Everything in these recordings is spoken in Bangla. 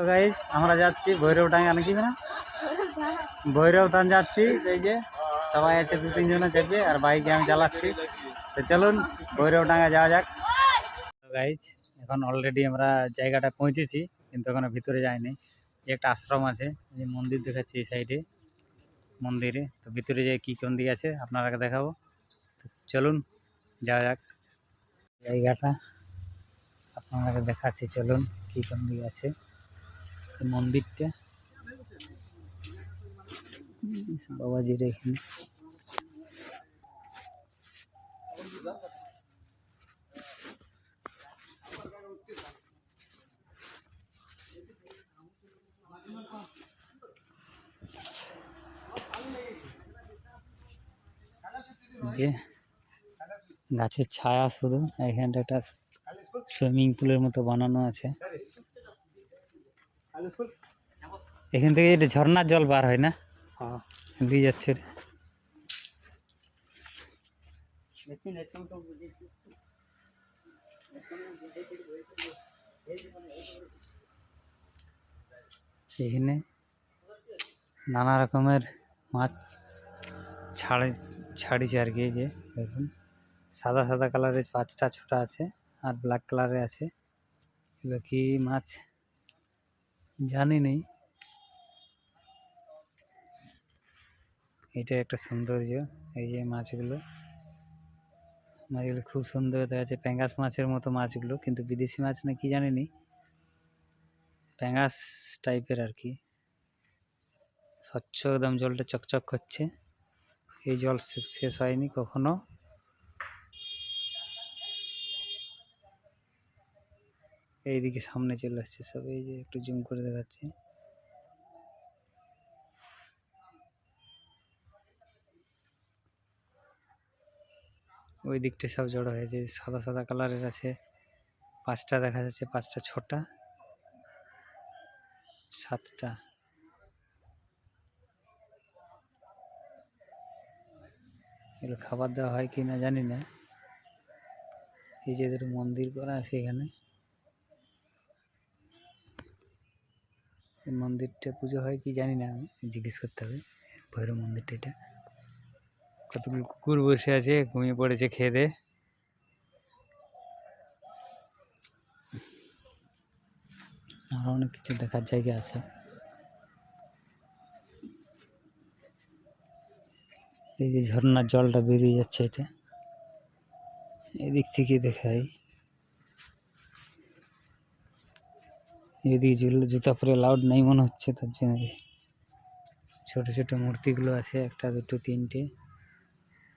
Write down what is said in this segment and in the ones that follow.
তো গাইজ আমরা যাচ্ছি ভৈরব ডাঙ্গা নাকি না ভৈরব ধান যাচ্ছি, এই যে সবাই আছে দু, তিনজনে চেপে, আর বাইকে আমি চালাচ্ছি। তো চলুন, ভৈরব ডাঙ্গা যাওয়া যাক। গাইজ এখন অলরেডি আমরা জায়গাটা পৌঁছেছি, কিন্তু এখনও ভিতরে যাইনি। একটা আশ্রম আছে, এই মন্দির দেখাচ্ছি এই সাইডে মন্দিরে। তো ভিতরে যে কী কোন দিকে আছে আপনারাকে দেখাবো। তো চলুন, যাওয়া যাক। জায়গাটা আপনাকে দেখাচ্ছি, চলুন, কী কোন দিকে আছে। মন্দিরটা। বাবাজির এখানে। যে গাছের ছায়া শুধু এখানটা একটা সুইমিং পুলের মতো বানানো আছে। এখান থেকে এটা ঝর্ণার জল বার হয় না দিয়ে যাচ্ছে। এখানে নানা রকমের মাছ ছাড়ে ছাড়িছে আর কি যে দেখুন। সাদা সাদা কালারের পাঁচটা ছোটা আছে আর ব্ল্যাক কালারে আছে। এগুলো কি মাছ জানি নেই। এটা একটা সৌন্দর্য, এই যে মাছগুলো। মাছগুলো খুব সুন্দর দেখা যাচ্ছে, প্যাঙ্গাস মাছের মতো মাছগুলো, কিন্তু বিদেশি মাছ না কি জানি নি প্যাঙ্গাস টাইপের আর কি। স্বচ্ছ একদম জলটা চকচক করছে। এই জল শেষ হয়নি কখনো। এইদিকে সামনে চলে আসছে সব, এই যে একটু জুম করে দেখাচ্ছি। ওই দিকটা সব জড়ো হয়েছে, সাদা সাদা কালারের আছে, পাঁচটা দেখা যাচ্ছে, পাঁচটা, ছটা, সাতটা। এগুলো খাবার দেওয়া হয় কি না জানি না। এই যে মন্দির করা আছে এখানে। মন্দিরটা পুজো হয় কি জানি না আমি জিজ্ঞেস করতে হবে। ভৈরব মন্দিরটা এটা। কতগুলো কুকুর বসে আছে, ঘুমিয়ে পড়েছে খেয়ে দে। আরও অনেক কিছু দেখার জায়গা আছে। এই যে ঝর্ণার জলটা বেরিয়ে যাচ্ছে এটা। এদিক থেকে দেখাই। জুল- জুতা পরে লাউড নেই মনে হচ্ছে, তার জন্য ছোট ছোট মূর্তিগুলো আছে, একটা, দুটো, তিনটে,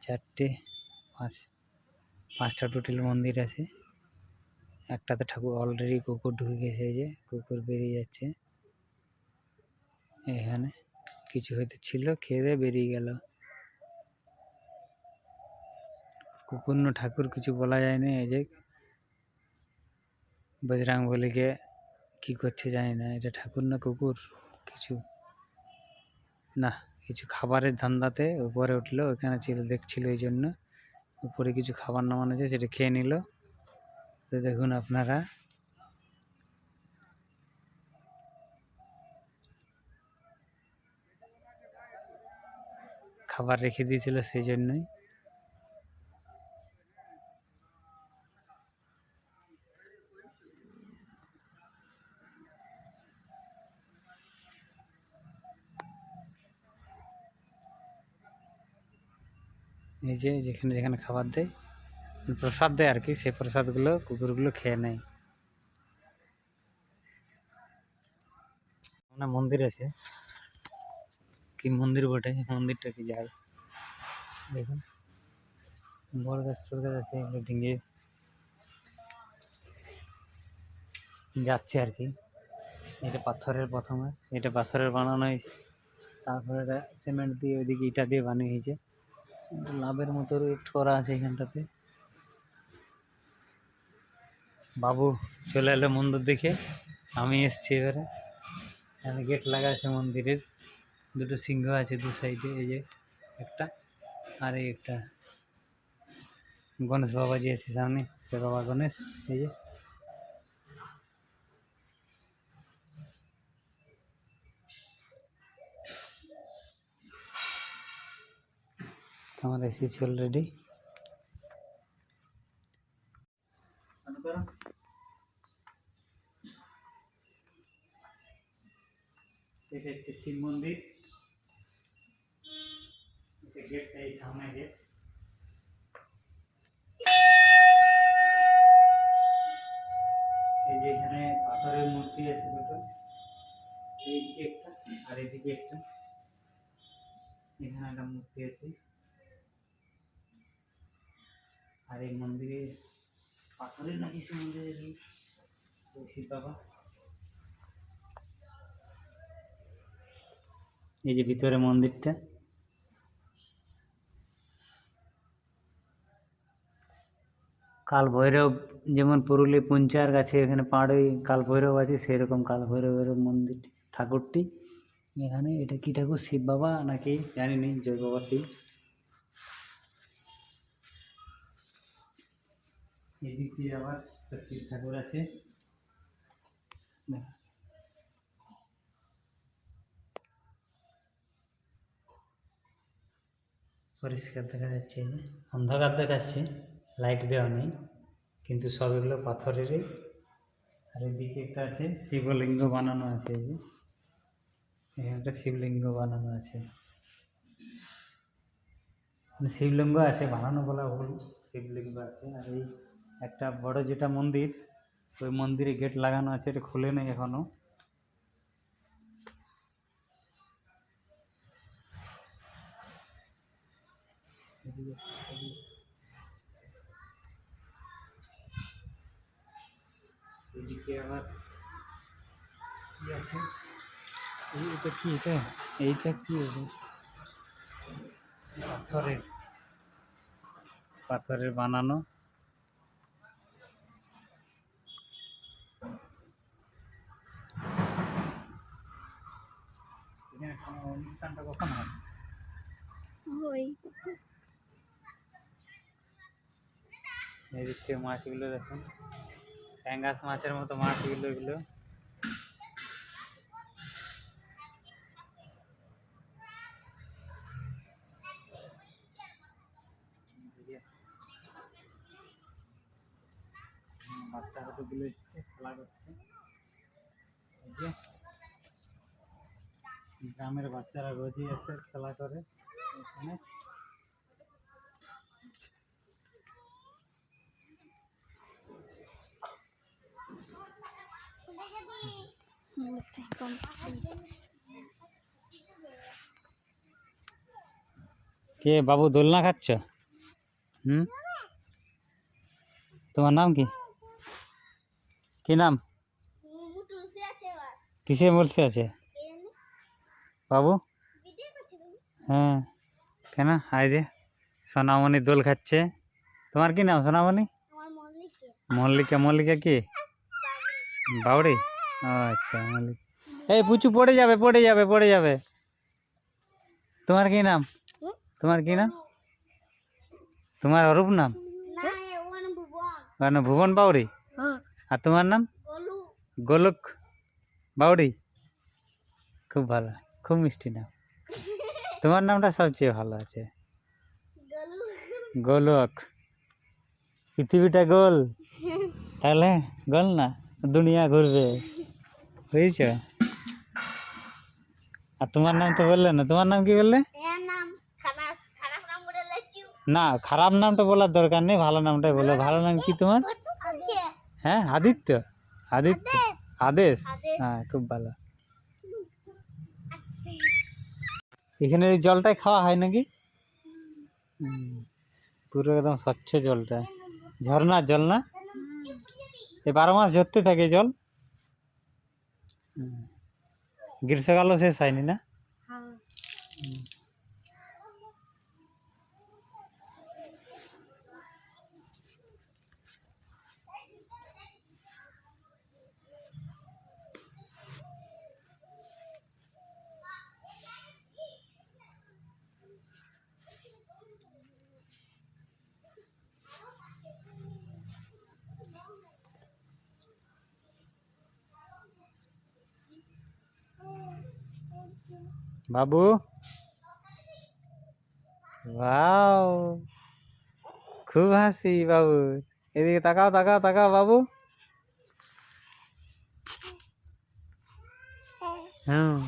চারটে, পাঁচ, পাঁচটা টোটাল মন্দির আছে। একটাতে ঠাকুর অলরেডি কুকুর ঢুকে গেছে যে কুকুর বেরিয়ে যাচ্ছে। এখানে কিছু হয়তো ছিল, খেয়ে দিয়ে বেরিয়ে গেল। কুকুর ঠাকুর কিছু বলা যায় না, এই যে বজরাং বলিকে কি করছে জানি না, এটা ঠাকুর না কুকুর? কিছু না, কিছু খাবারের ধান্দাতে উপরে উঠল, ওখানে ছিল দেখছিল এই জন্য। উপরে কিছু খাবার নামানো আছে, সেটা খেয়ে নিল। তো দেখুন আপনারা। খাবার রেখে দিয়েছিল সেই জন্যই। এই যে যেখানে যেখানে খাবার দেয়, প্রসাদ দেয় আর কি, সেই প্রসাদগুলো কুকুরগুলো খেয়ে নেয়। সামনে মন্দির আছে। কি মন্দির বটে? মন্দিরটা কি যায় দেখুন। বড় গাছ, ছোট গাছ আছে ডিঙিয়ে যাচ্ছে আর কি। এটা পাথরের প্রথমে, এটা পাথরের বানানো হয়েছে। তারপরে এটা সিমেন্ট দিয়ে ওইদিকে ইটা দিয়ে বানিয়ে হয়েছে। লাভের মতো একটু করা আছে এখানটাতে। বাবু চলে এলো মন্দির দেখে, আমি এসছি এবারে। এখানে গেট লাগা আছে মন্দিরের। দুটো সিংহ আছে দু সাইডে এই যে একটা আর এই একটা। গণেশ বাবাজি আছে সামনে বাবা গণেশ, এই যে। আমার এসেছি অলরেডি এটা শিব মন্দির। এটা গেটটা এই সামনে গেট এই যে এখানে পাথরের মূর্তি আছে দুটো। এইদিকে একটা আর এদিকে একটা এখানে একটা মূর্তি আছে। আর এই মন্দিরে পাথরের নাকি সে মন্দিরের শিব বাবা? এই যে ভিতরে মন্দিরটা। কাল ভৈরব যেমন পুরুলিয়া পুঞ্চার কাছে এখানে পাহাড়ে কাল ভৈরব আছে, সেরকম কাল ভৈরবের মন্দির, ঠাকুরটি। এখানে এটা কি ঠাকুর, শিব বাবা নাকি? জানি নি জয় বাবা শিব। এদিক দিয়ে আবার শিব ঠাকুর আছে। পরিষ্কার দেখা যাচ্ছে। অন্ধকার দেখাচ্ছে লাইট দেওয়া নেই, কিন্তু সব এগুলো পাথরেরই। আর এদিকে একটা আছে, শিবলিঙ্গ বানানো আছে এই যে। এখানে একটা শিবলিঙ্গ বানানো আছে। মানে শিবলিঙ্গ আছে, বানানো বলা ভুল, শিবলিঙ্গ আছে। আর এই একটা বড় যেটা মন্দির ওই মন্দিরে গেট লাগানো আছে এটা খুলে নেই এখনও। এদিকে আবার আছে? কি এটা? এইটা কি পাথরের পাথরের বানানো এখানে কোনো অনুষ্ঠানটা কখন হয় মাছগুলো দেখুন। প্যাঙ্গাস মাছের মতো মাছগুলো এগুলো। এদিকে হুম, বাচ্চা কতগুলো এসছে খেলা করছে এই যে গ্রামের বাচ্চারা রোজই এসে খেলা করে। এখানে কে বাবু দোলনা খাচ্ছ? হুম? তোমার নাম কি? কি নাম? কিসে বলছে আছে? বাবু? হ্যাঁ। কেন? আই দে সোনামণি দোল খাচ্ছে। তোমার কি নাম সোনামণি? মল্লিকা। মল্লিকা কি? বাউরি ও আচ্ছা মল্লিকা। এই পুচু পড়ে যাবে পড়ে যাবে পড়ে যাবে। তোমার কি নাম? তোমার কি নাম? তোমার অরূপ নাম? মানে ভুবন বাউরি আর তোমার নাম? গোলক বাউরি খুব ভালো। খুব মিষ্টি নাম। তোমার নামটা সবচেয়ে ভালো আছে। গোলক। পৃথিবীটা গোল। তাহলে গোল না দুনিয়া ঘুরবে। বুঝেছ? আর তোমার নাম তো বললে না তোমার নাম কি বললে? না খারাপ নামটা বলার দরকার নেই ভালো নামটাই বলো। ভালো নাম কি তোমার? হ্যাঁ আদিত্য। আদিত্য। আদেশ। হ্যাঁ খুব ভালো। এখানে এই জলটাই খাওয়া হয় নাকি? পুরো একদম স্বচ্ছ জলটা। ঝর্ণার জল না? এ বারো মাস ঝরতে থাকে জল। গ্রীষ্মকালও শেষ হয়নি না? বাবু? ওয়াও খুব হাসি বাবু। এদিকে তাকাও তাকাও তাকাও বাবু। হুম।